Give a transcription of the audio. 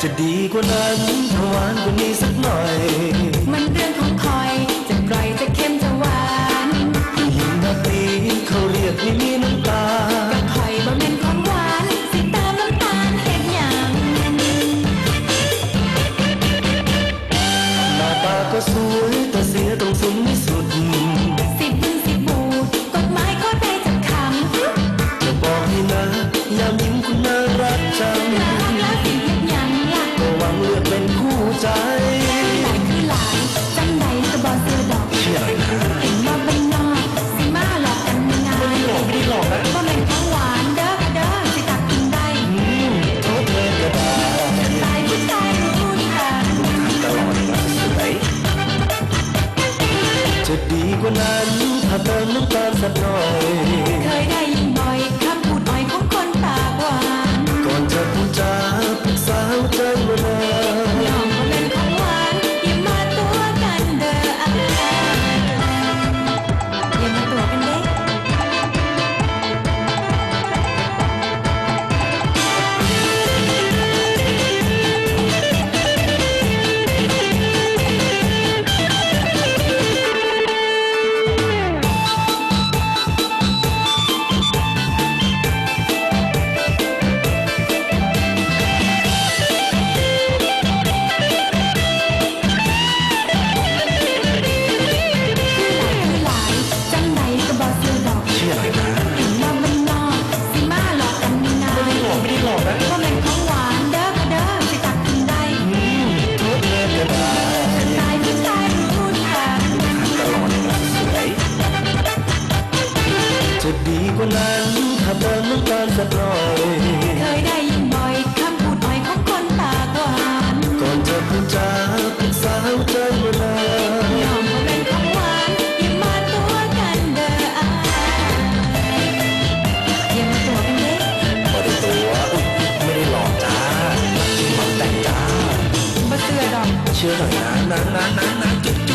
ว่านั้นถ้าหวานกว่านี้สักหน่อย มันเรื่องของคอยจะกร่อยจะเค็มจะหวานผู้หญิงแบบนี้เขาเรียกไม่มีน้ำตาก็คอยบ่แม่นของหวานสิเติมน้ำตาลเฮ็ดหยังหน้าตาก็สวยแต่เสียตรงสุดไม่สุดสิบบึงสิบบูดกฎหมายข้อใดจะคำจะบอกให้นะยามยิ้มคุณน่ารักจัง จะดีกว่านั้นถ้าเติมน้ำตาลสักหน่อย เคยได้ยินบ่อย นั้นถ้าเดินน้ำตาลสักหน่อยเคยได้ยินบ่อยคำพูดใหม่ของคนตาก็หานก่อนจะพูดจาปรึกษาใจเวลาหอมาเป็นของหวานอย่ามาตัวกันเด้อยอย่าตัวกันเด้บ่ได้ตัวไม่ได้หลอกจ้ามันแต่งจ้าบ่เชื่อดอกเชื่อหน่อยนะนะนะนะนะ